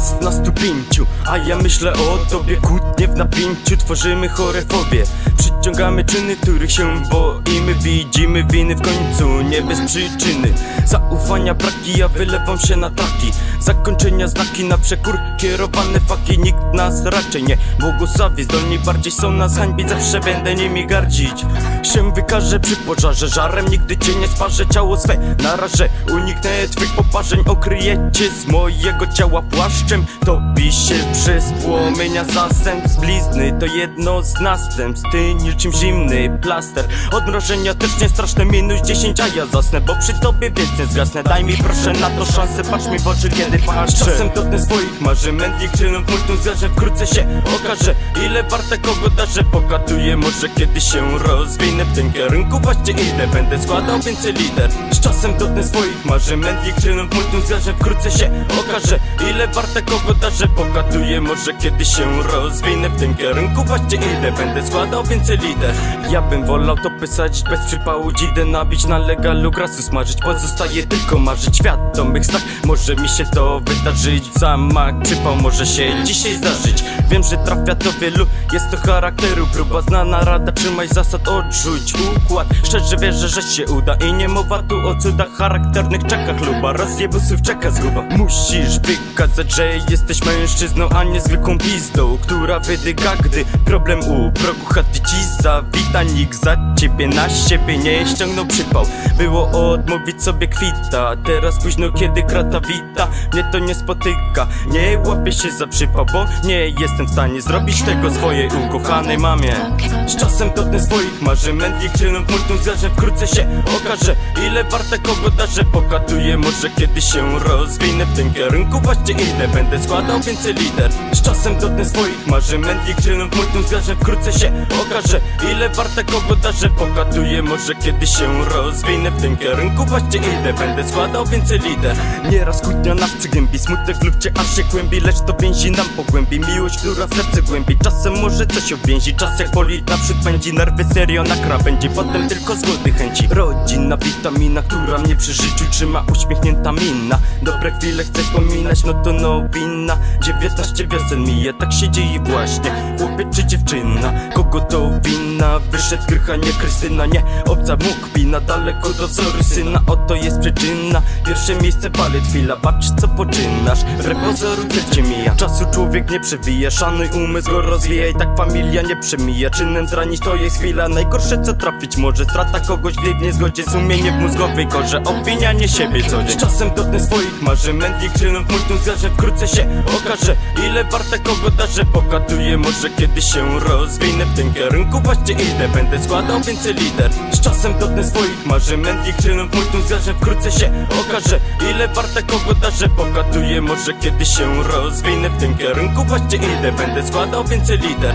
Jest nas tu pięciu, a ja myślę o tobie Kłótnie w napięciu, tworzymy chore fobie Przyciągamy czyny, których się boimy. Widzimy winy w końcu, nie bez przyczyny. Zaufania braki, ja wylewam się na taki. Zakończenia znaki na przekór Kierowane faki, nikt nas raczej nie błogosławi. Zdolni bardziej są nas hańbić, zawsze będę nimi gardzić. Się wykażę przy pożarze, żarem nigdy cię nie sparzę. Ciało swe narażę, uniknę twych poparzeń. Okryję cię z mojego ciała płaszczem. Topi się przez płomienia zastępstw Blizny. To jedno z następstw. Ty niczym zimny plaster Odmrożenia też nie straszne, minus 10 A ja zasnę, bo przy tobie więc nie zgasnę. Daj mi proszę na to szansę, patrz mi w oczy kiedy paszczę Czasem dotknę swoich marzeń, mętlik czynom multum zjarzę Wkrótce się okaże, ile warte kogo darzę Pokatuję, może kiedy się rozwinę. W tym kierunku właśnie idę, będę składał więcej lider. Z czasem dotknę swoich marzeń, mętlik czynom multum zjarzę Wkrótce się okaże, ile warte kogo darzę Pokatuję, może kiedy się rozwinę. W tym kierunku właśnie idę, będę składał więcej lider. Ja bym wolał to pisać bez przypału Dzidę nabić na legalu, grasu smażyć Pozostaje tylko marzyć. Świadomych snach Może mi się to wydarzyć. Zamach, przypał może się dzisiaj zdarzyć. Wiem, że trafia to wielu, jest to charakteru Próba. Znana rada, trzymaj zasad, odrzuć układ. Szczerze wierzę, że się uda. I nie mowa tu o cudach charakternych czekach. Luba rozjebusów czeka zguba. Musisz wykazać, że jesteś mężczyzną A nie zwykłą pizdą, która wydyga Gdy problem u progu chaty ci zawita Nikt za ciebie na siebie nie ściągnął przypał. Było odmówić sobie kwita Teraz późno kiedy krata wita. Mnie to nie spotyka Nie łapię się za przypał Bo nie jestem w stanie zrobić tego swojej ukochanej mamie. Z czasem dotknę swoich marzeń Mętlik czynom multum zjarzę Wkrótce się okaże Ile warte kogo darzę Pokatuję może kiedy się rozwinę W tym kierunku właśnie idę Będę składał więcej lider. Z czasem dotknę swoich marzeń Mętlik czynom multum zjarzę Wkrótce się okaże Ile warte kogo darzę Pokatuję może kiedy się rozwinę W tym kierunku. Właśnie idę Będę składał więcej lider. Nieraz kłótnia nas przygębi Smutek lub cię aż się kłębi. Lecz to więzi nam pogłębi Miłość, która w serce głębi. Czasem może coś obwięzi Czas jak boli naprzód pędzi Nerwy serio na krawędzi Potem tylko zgody chęci. Rodzina, witamina, która mnie przy życiu trzyma. Uśmiechnięta mina. Dobre chwile chcę wspominać No to nowina 19 wiosen mija Tak się dzieje właśnie. Chłopiec czy dziewczyna? Kogo to wina? Wyszedł Krycha, nie Krystyna Nie. Obca mógł wina Daleko do wzoru syna. Oto jest przyczyna. Pierwsze miejsce palet chwila. Patrz co poczynasz. Repozoru cię mija. Czasu człowiek nie przewija. Szanuj umysł go rozwijaj. Tak familia nie przemija. Czynem zranić to jest chwila. Najgorsze co trafić może. Strata kogoś w niezgodzie Sumienie w mózgowej korze. Obwinianie siebie co dzień. Czasem dotknę swoich marzeń. Mętlik czynom multum zjarzę. Wkrótce się okaże Ile warte kogo darzę. Pokatuję może kiedy się rozwinę W tym właśnie idę Będę składał więcej lider Z czasem dotknę swoich marzeń. Mętlik czynom multum zjarzę Wkrótce się okaże Ile warte kogo darzę Pokatuję może kiedy się rozwinę W tym kierunku. Właśnie idę Będę składał więcej lider